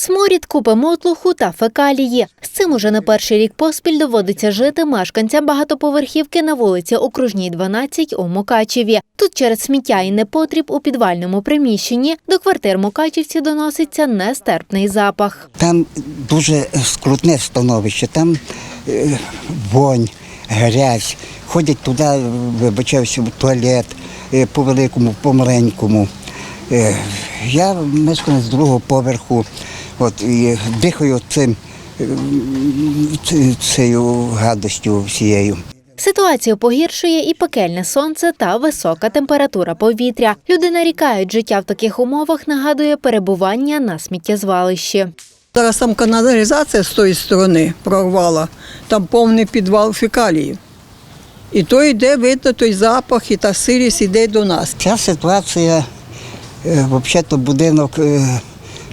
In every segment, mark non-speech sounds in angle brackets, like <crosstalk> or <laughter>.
Сморід, купи мотлуху та фекалії. З цим уже не перший рік поспіль доводиться жити мешканцям багатоповерхівки на вулиці Окружній 12 у Мукачеві. Тут через сміття і непотріб у підвальному приміщенні до квартир мукачівців доноситься нестерпний запах. Там дуже скрутне становище, там е, вонь, грязь. Ходять туди, вибачаюся, в туалет е, по великому, по маленькому. Е, я мешканець другого поверху, от, і дихаю цим, цією гадостю всією. Ситуацію погіршує і пекельне сонце та висока температура повітря. Люди нарікають, життя в таких умовах нагадує перебування на сміттєзвалищі. Зараз там каналізація з тої сторони прорвала, там повний підвал фекалії. І то йде, видно, той запах і та сирість іде до нас. Ця ситуація, е, взагалі-то будинок е,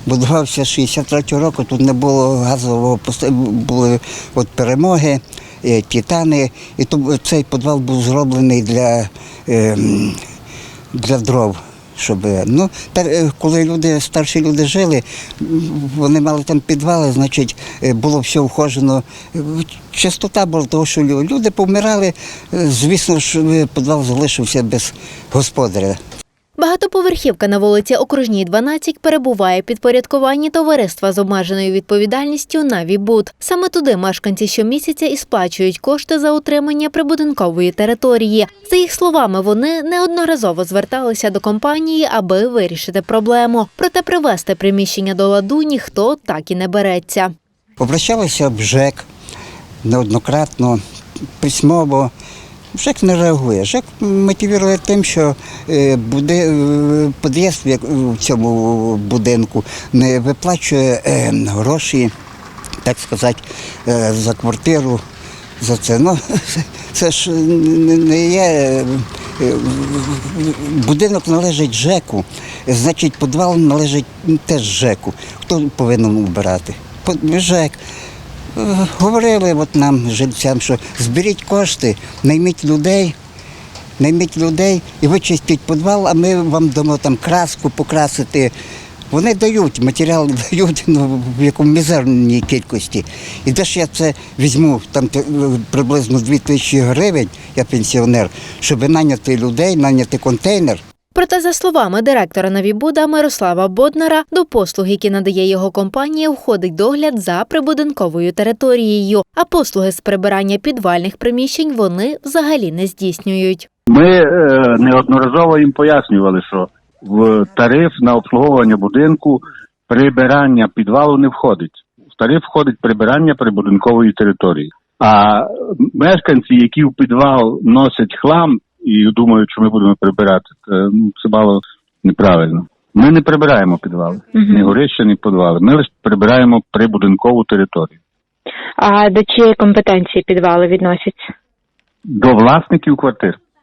будувався 63-го року, тут не було газового були от перемоги, е, титани. І то цей підвал був зроблений для, е, для дров. Щоб, е, ну, е, коли люди, старші люди жили, вони мали там підвали, значить, було все вхожено. Чистота була, тому що люди помирали, звісно е, підвал залишився без господаря. Багатоповерхівка на вулиці Окружній 12 перебуває в підпорядкуванні товариства з обмеженою відповідальністю «Навібуд». Саме туди мешканці щомісяця і сплачують кошти за утримання прибудинкової території. За їх словами, вони неодноразово зверталися до компанії, аби вирішити проблему. Проте привести приміщення до ладу ніхто так і не береться. Обращалися в ЖЕК неоднократно, письмово. ЖЕК не реагує. ЖЕК мотивує тим, що е, буде, е, під'їзд в цьому будинку не виплачує е, гроші, так сказати, за квартиру. За це. Ну, <laughs> це ж не є. Будинок належить ЖЕКу, значить, підвал належить теж ЖЕКу. Хто повинен убирати? По- ЖЕК. Е, Говорили от нам, жильцям, що зберіть кошти, найміть людей, найміть людей і вичистіть підвал, а ми вам дамо там краску покрасити. Вони дають, матеріал <laughs> дають ну, в якому мізерній кількості. І де ж я це візьму там приблизно 2 тисячі гривень, я пенсіонер, щоб наняти людей, наняти контейнер. Проте, за словами директора Навібуда Мирослава Боднара, до послуг, які надає його компанія, входить догляд за прибудинковою територією, а послуги з прибирання підвальних приміщень вони взагалі не здійснюють. Ми е, неодноразово їм пояснювали, що в тариф на обслуговування будинку прибирання підвалу не входить. В тариф входить прибирання прибудинкової території. А мешканці, які в підвал носять хлам і думають, що ми будемо прибирати, це, ну, це мало неправильно. Ми не прибираємо підвали, ні горища, ні підвали. Ми лише прибираємо прибудинкову територію. А до чиєї компетенції підвали відносяться? До власників квартир.